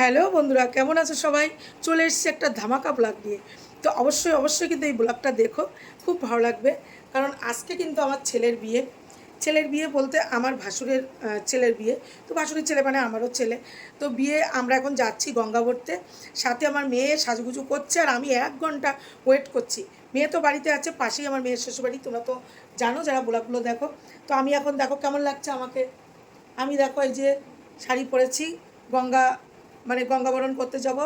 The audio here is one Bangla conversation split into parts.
হ্যালো বন্ধুরা, কেমন আছো সবাই? চলে এসেছি একটা ধামাকা ব্লগ নিয়ে। তো অবশ্যই অবশ্যই কিন্তু এই ব্লগটা দেখো, খুব ভালো লাগবে। কারণ আজকে কিন্তু আমার ছেলের বিয়ে। ছেলের বিয়ে বলতে আমার ভাসুরের ছেলের বিয়ে। তো ভাসুরের ছেলে মানে আমারও ছেলে। তো বিয়ে আমরা এখন যাচ্ছি গঙ্গাবর্তে সাথে আমার মেয়ে সাজুগুজু করছে আর আমি এক ঘণ্টা ওয়েট করছি। মেয়ে তো বাড়িতে আছে, পাশেই আমার মেয়ের শ্বশুরবাড়ি। তোমরা তো জানো যারা ব্লগগুলো দেখো। তো আমি এখন দেখো কেমন লাগছে আমাকে। আমি দেখো এই যে শাড়ি পরেছি গঙ্গা মানে গঙ্গাবরণ করতে যাব।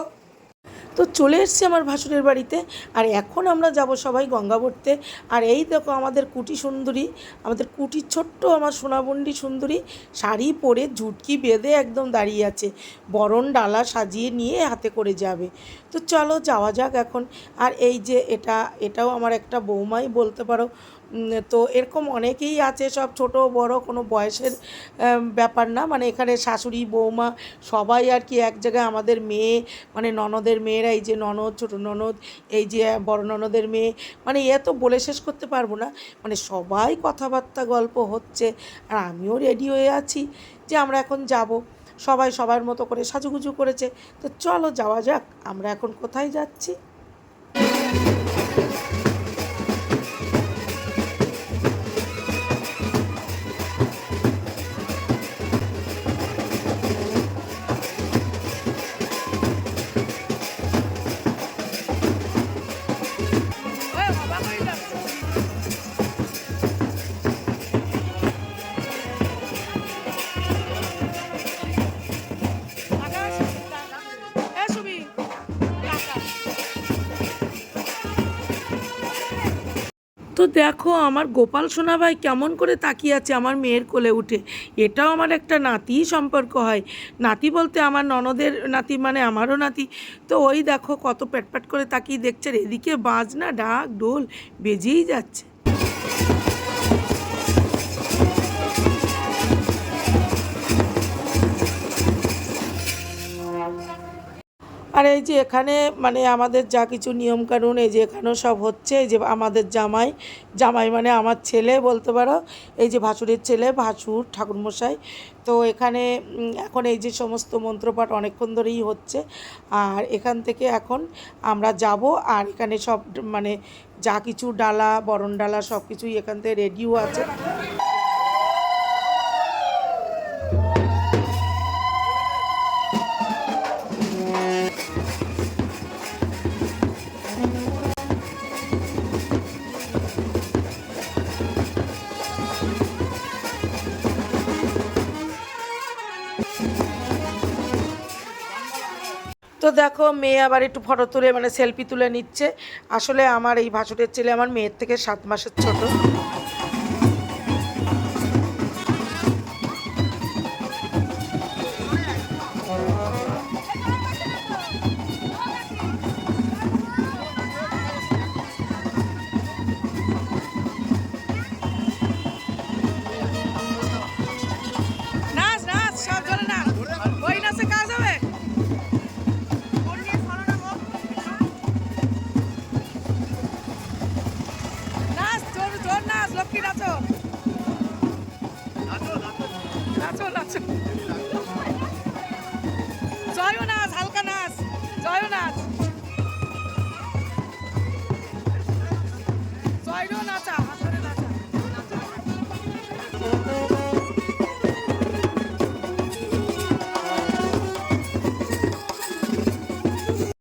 তো চলে এসছি আমার ভাসুরের বাড়িতে। আর এখন আমরা যাব সবাই গঙ্গাবর্তে। আর এই দেখো আমাদের কুটি সুন্দরী, আমাদের কুটি ছোট্ট আমার সোনাবন্ডি সুন্দরী, শাড়ি পরে ঝুটকি বেঁধে একদম দাঁড়িয়ে আছে। বরণ ডালা সাজিয়ে নিয়ে হাতে করে যাবে। তো চলো যাওয়া যাক এখন। আর এই যে এটা, এটাও আমার একটা বৌমাই বলতে পারো। তো এরকম অনেকেই আছে, সব ছোট, বড়, কোনো বয়সের ব্যাপার না। মানে এখানে শাশুড়ি, বৌমা সবাই আর কি এক জায়গায় আমাদের মেয়ে মানে ননদের মেয়েরা এই যে ননদ, ছোটো ননদ, এই যে বড় ননদের মেয়ে মানে এত বলে শেষ করতে পারব না। মানে সবাই কথাবার্তা, গল্প হচ্ছে, আর আমিও রেডি হয়ে আছি যে আমরা এখন যাব। সবাই সবার মতো করে সাজুগুজু করেছে। তো চলো যাওয়া যাক, আমরা এখন কোথায় যাচ্ছি? তো দেখো, আমার গোপাল সোনা ভাই কেমন করে তাকিয়ে আছে আমার মেয়ের কোলে উঠে। এটাও আমার একটা নাতি সম্পর্ক হয়। নাতি বলতে আমার ননদের নাতি মানে আমারও নাতি। তো ওই দেখো, কত প্যাটপ্যাট করে তাকিয়ে দেখছে। এদিকে বাজনা, ডাক ডোল বেজেই যাচ্ছে। আর এই যে এখানে মানে আমাদের যা কিছু নিয়মকানুন, এই যে এখানেও সব হচ্ছে, এই যে আমাদের জামাই জামাই মানে আমার ছেলে বলতে পারো, এই যে ভাসুরের ছেলে, ভাসুর ঠাকুরমশাই। তো এখানে এখন এই যে সমস্ত মন্ত্রপাঠ অনেকক্ষণ ধরেই হচ্ছে। আর এখান থেকে এখন আমরা যাব, আর এখানে সব মানে যা কিছু ডালা, বরণ ডালা সব কিছুই এখান থেকে রেডিও আছে। তো দেখো, মেয়ে আবার একটু ফটো তুলে মানে সেলফি তুলে নিচ্ছে। আসলে আমার এই ভাসুরের ছেলে আমার মেয়ের থেকে সাত মাসের ছোট। জয়নাস হালকা নাচ জয়নাস